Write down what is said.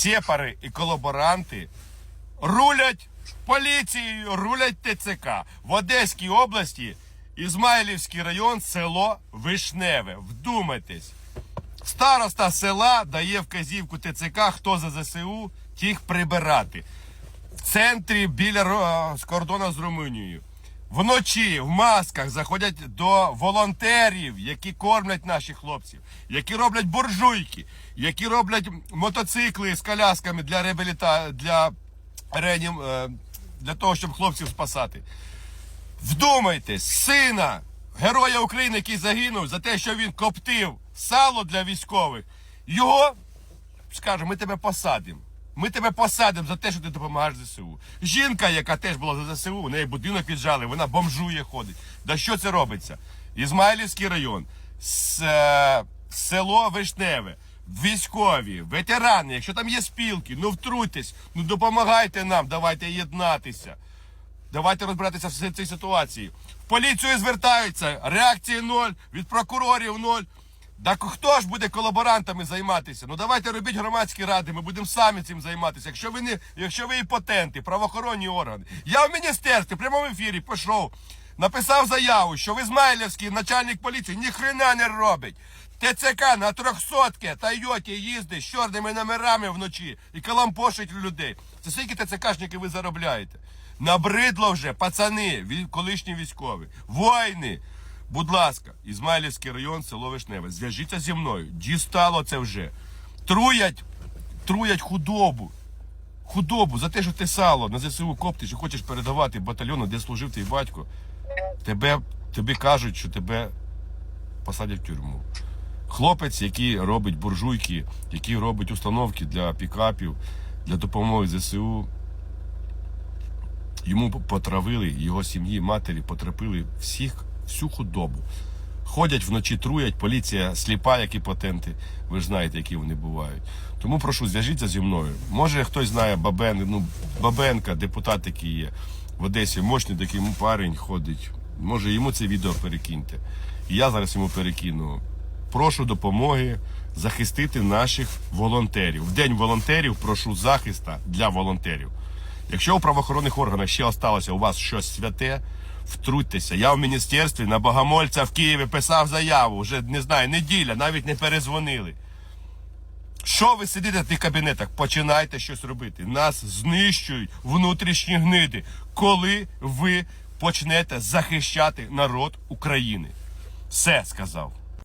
сепари і колаборанти рулять поліцією, рулять ТЦК в Одеській області, Ізмайлівський район, село Вишневе. Вдумайтесь. Староста села дає вказівку ТЦК, хто за ЗСУ, тих прибирати. В центрі біля кордону з Румунією. Вночі в масках заходять до волонтерів, які кормлять наших хлопців, які роблять буржуйки, які роблять мотоцикли з колясками для реабіліта для реанім, е, для того, щоб хлопців спасати. Вдумайтесь, сина героя України, який загинув за те, що він коптив сало для військових, його скаже, ми тебе посадимо. Ми тебе посадимо за те, що ти допомагаєш ЗСУ. Жінка, яка теж була за ЗСУ, у неї будинок віджали, вона бомжує ходить. Да що це робиться? Ізмаїлівський район, с, е, село Вишневе, військові, ветерани, якщо там є спілки, ну втруйтесь, ну допомагайте нам, давайте єднатися. Давайте розбиратися в цій ситуації. В поліцію звертаються, реакції ноль, від прокурорів ноль. Так хто ж буде колаборантами займатися? Ну давайте робіть громадські ради, ми будемо самі цим займатися. Якщо ви не, якщо ви імпотенти, правоохоронні органи. Я в міністерстві в прямому ефірі пішов, написав заяву, що в Ізмайлівський начальник поліції ніхрена не робить. ТЦК на трьохсотки Тойоті їздить з чорними номерами вночі і калампошить людей. Це скільки ТЦКшники ви заробляєте? Набридло вже, пацани, колишні військові, воїни. Будь ласка, Ізмайлівський район, село Вишневе. Зв'яжіться зі мною. Дістало це вже. Труять, труять худобу. Худобу за те, що ти сало на ЗСУ коптиш і хочеш передавати батальйону, де служив твій батько. Тебе, тобі кажуть, що тебе посадять в тюрму. Хлопець, який робить буржуйки, який робить установки для пікапів, для допомоги ЗСУ. Йому потравили, його сім'ї, матері потрапили всіх, всю худобу. Ходять вночі, труять, поліція сліпа, як і патенти. Ви ж знаєте, які вони бувають. Тому прошу, зв'яжіться зі мною. Може, хтось знає Бабен, ну, Бабенка, депутат, який є в Одесі, мощний такий парень ходить. Може, йому це відео перекиньте. І я зараз йому перекину. Прошу допомоги захистити наших волонтерів. В день волонтерів прошу захиста для волонтерів. Якщо у правоохоронних органах ще осталося у вас щось святе, втрутьтеся. Я в міністерстві на Богомольця в Києві писав заяву, вже не знаю, неділя, навіть не перезвонили. Що ви сидите в тих кабінетах? Починайте щось робити. Нас знищують внутрішні гниди, коли ви почнете захищати народ України. Все сказав.